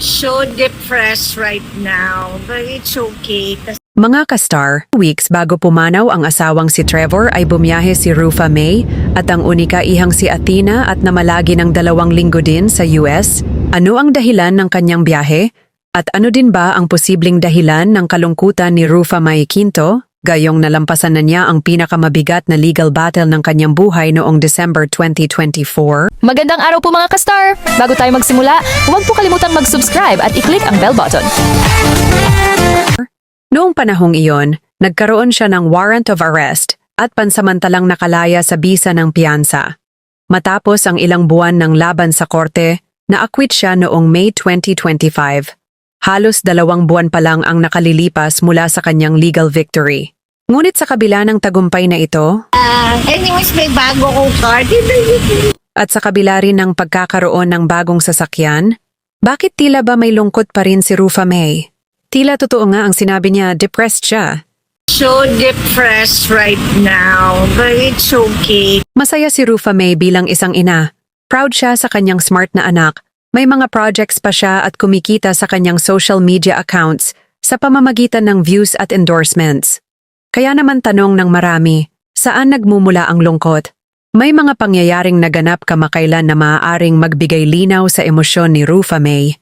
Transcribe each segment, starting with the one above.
so depressed right now, but it's okay. Kasi Mga ka-star, weeks bago pumanaw ang asawang si Trevor ay bumiyahe si Rufa May at ang unika ihang si Athena at namalagi ng dalawang linggo din sa US. Ano ang dahilan ng kanyang biyahe? At ano din ba ang posibleng dahilan ng kalungkutan ni Rufa May Quinto? Gayong nalampasan na niya ang pinakamabigat na legal battle ng kanyang buhay noong December 2024. Magandang araw po mga ka-star! Bago tayo magsimula, huwag po kalimutang mag-subscribe at i-click ang bell button. Noong panahong iyon, nagkaroon siya ng warrant of arrest at pansamantalang nakalaya sa bisa ng piyansa. Matapos ang ilang buwan ng laban sa korte, na-acquit siya noong May 2025. Halos dalawang buwan pa lang ang nakalilipas mula sa kanyang legal victory. Ngunit sa kabila ng tagumpay na ito, uh, anyways, may bago kong card. at sa kabila rin ng pagkakaroon ng bagong sasakyan, bakit tila ba may lungkot pa rin si Rufa May? Tila totoo nga ang sinabi niya, depressed siya. So depressed right now, but it's okay. Masaya si Rufa May bilang isang ina. Proud siya sa kanyang smart na anak. May mga projects pa siya at kumikita sa kanyang social media accounts sa pamamagitan ng views at endorsements. Kaya naman tanong ng marami, saan nagmumula ang lungkot? May mga pangyayaring naganap kamakailan na maaaring magbigay linaw sa emosyon ni Rufa May.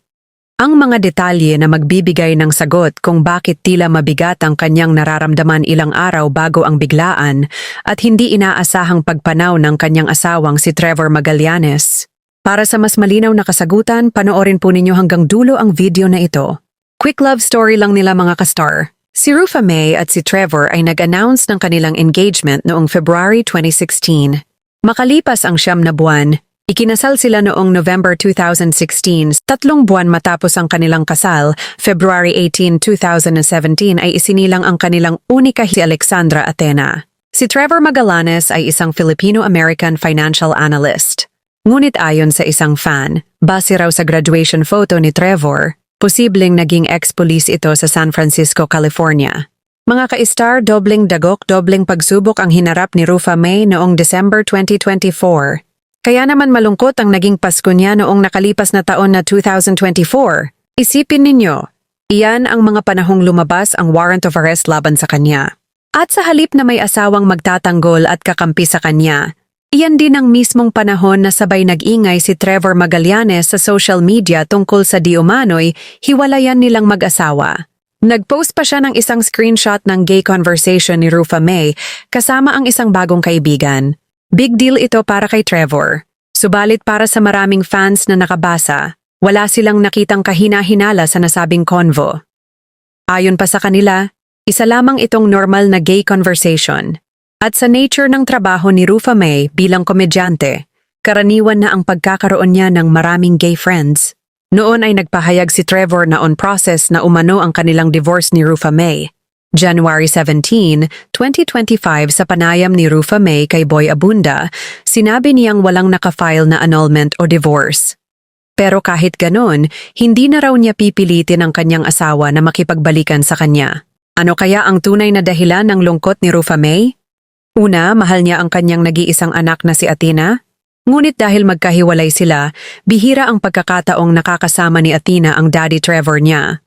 Ang mga detalye na magbibigay ng sagot kung bakit tila mabigat ang kanyang nararamdaman ilang araw bago ang biglaan at hindi inaasahang pagpanaw ng kanyang asawang si Trevor Magallanes. Para sa mas malinaw na kasagutan, panoorin po ninyo hanggang dulo ang video na ito. Quick love story lang nila mga kastar. Si Rufa May at si Trevor ay nag-announce ng kanilang engagement noong February 2016. Makalipas ang siyam na buwan, Ikinasal sila noong November 2016, tatlong buwan matapos ang kanilang kasal, February 18, 2017 ay isinilang ang kanilang unika si Alexandra Athena. Si Trevor Magallanes ay isang Filipino-American financial analyst. Ngunit ayon sa isang fan, base raw sa graduation photo ni Trevor, posibleng naging ex-police ito sa San Francisco, California. Mga ka-star, dobling dagok, dobling pagsubok ang hinarap ni Rufa May noong December 2024. Kaya naman malungkot ang naging Pasko niya noong nakalipas na taon na 2024. Isipin ninyo, iyan ang mga panahong lumabas ang warrant of arrest laban sa kanya. At sa halip na may asawang magtatanggol at kakampi sa kanya, iyan din ang mismong panahon na sabay nag-ingay si Trevor Magallanes sa social media tungkol sa di umano'y hiwalayan nilang mag-asawa. Nag-post pa siya ng isang screenshot ng gay conversation ni Rufa May kasama ang isang bagong kaibigan. Big deal ito para kay Trevor. Subalit para sa maraming fans na nakabasa, wala silang nakitang kahina-hinala sa nasabing convo. Ayon pa sa kanila, isa lamang itong normal na gay conversation. At sa nature ng trabaho ni Rufa May bilang komedyante, karaniwan na ang pagkakaroon niya ng maraming gay friends. Noon ay nagpahayag si Trevor na on process na umano ang kanilang divorce ni Rufa May. January 17, 2025 sa panayam ni Rufa May kay Boy Abunda, sinabi niyang walang nakafile na annulment o divorce. Pero kahit ganon, hindi na raw niya pipilitin ang kanyang asawa na makipagbalikan sa kanya. Ano kaya ang tunay na dahilan ng lungkot ni Rufa May? Una, mahal niya ang kanyang nag-iisang anak na si Athena. Ngunit dahil magkahiwalay sila, bihira ang pagkakataong nakakasama ni Athena ang daddy Trevor niya.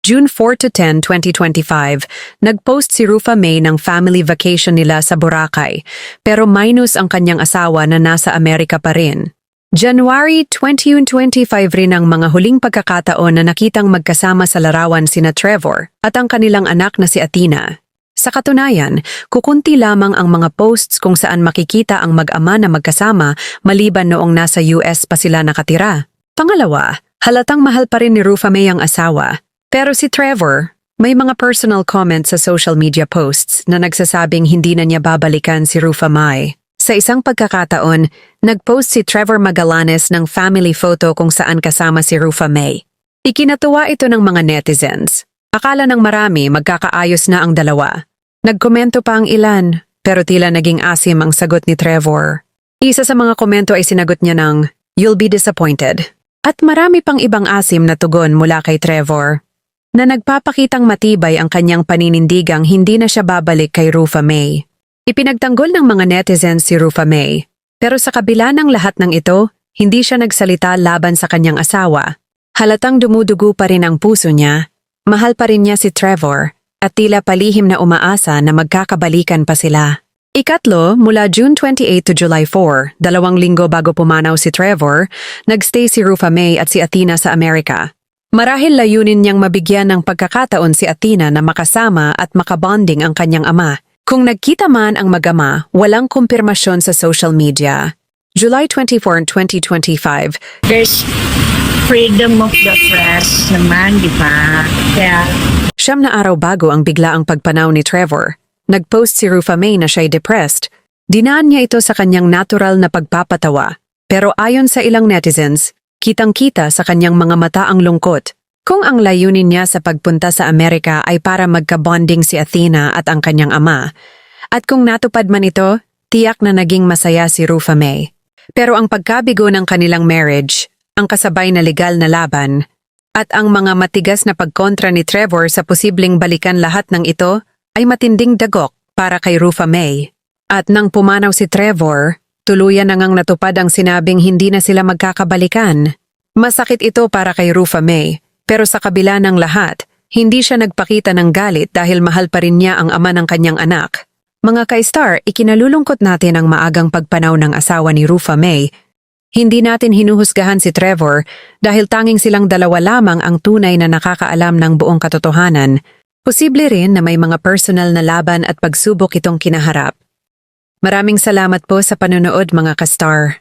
June 4 to 10, 2025, nagpost si Rufa May ng family vacation nila sa Boracay, pero minus ang kanyang asawa na nasa Amerika pa rin. January 2025 rin ang mga huling pagkakataon na nakitang magkasama sa larawan sina Trevor at ang kanilang anak na si Athena. Sa katunayan, kukunti lamang ang mga posts kung saan makikita ang mag-ama na magkasama maliban noong nasa US pa sila nakatira. Pangalawa, halatang mahal pa rin ni Rufa May ang asawa pero si Trevor, may mga personal comments sa social media posts na nagsasabing hindi na niya babalikan si Rufa Mai. Sa isang pagkakataon, nagpost si Trevor Magallanes ng family photo kung saan kasama si Rufa May. Ikinatuwa ito ng mga netizens. Akala ng marami magkakaayos na ang dalawa. Nagkomento pa ang ilan, pero tila naging asim ang sagot ni Trevor. Isa sa mga komento ay sinagot niya ng, You'll be disappointed. At marami pang ibang asim na tugon mula kay Trevor na nagpapakitang matibay ang kanyang paninindigang hindi na siya babalik kay Rufa May. Ipinagtanggol ng mga netizens si Rufa May, pero sa kabila ng lahat ng ito, hindi siya nagsalita laban sa kanyang asawa. Halatang dumudugo pa rin ang puso niya, mahal pa rin niya si Trevor, at tila palihim na umaasa na magkakabalikan pa sila. Ikatlo, mula June 28 to July 4, dalawang linggo bago pumanaw si Trevor, nagstay si Rufa May at si Athena sa Amerika. Marahil layunin niyang mabigyan ng pagkakataon si Athena na makasama at makabonding ang kanyang ama. Kung nagkita man ang mag-ama, walang kumpirmasyon sa social media. July 24, 2025, There's freedom of the press naman, di ba? Kaya, Siyam na araw bago ang biglaang pagpanaw ni Trevor, nag-post si Rufa May na siya'y depressed. Dinaan niya ito sa kanyang natural na pagpapatawa. Pero ayon sa ilang netizens, kitang-kita sa kanyang mga mata ang lungkot. Kung ang layunin niya sa pagpunta sa Amerika ay para magka-bonding si Athena at ang kanyang ama, at kung natupad man ito, tiyak na naging masaya si Rufa May. Pero ang pagkabigo ng kanilang marriage, ang kasabay na legal na laban, at ang mga matigas na pagkontra ni Trevor sa posibleng balikan lahat ng ito ay matinding dagok para kay Rufa May. At nang pumanaw si Trevor, tuluyan na ngang natupad ang sinabing hindi na sila magkakabalikan. Masakit ito para kay Rufa May, pero sa kabila ng lahat, hindi siya nagpakita ng galit dahil mahal pa rin niya ang ama ng kanyang anak. Mga ka-star, ikinalulungkot natin ang maagang pagpanaw ng asawa ni Rufa May hindi natin hinuhusgahan si Trevor dahil tanging silang dalawa lamang ang tunay na nakakaalam ng buong katotohanan. Posible rin na may mga personal na laban at pagsubok itong kinaharap. Maraming salamat po sa panonood mga kastar.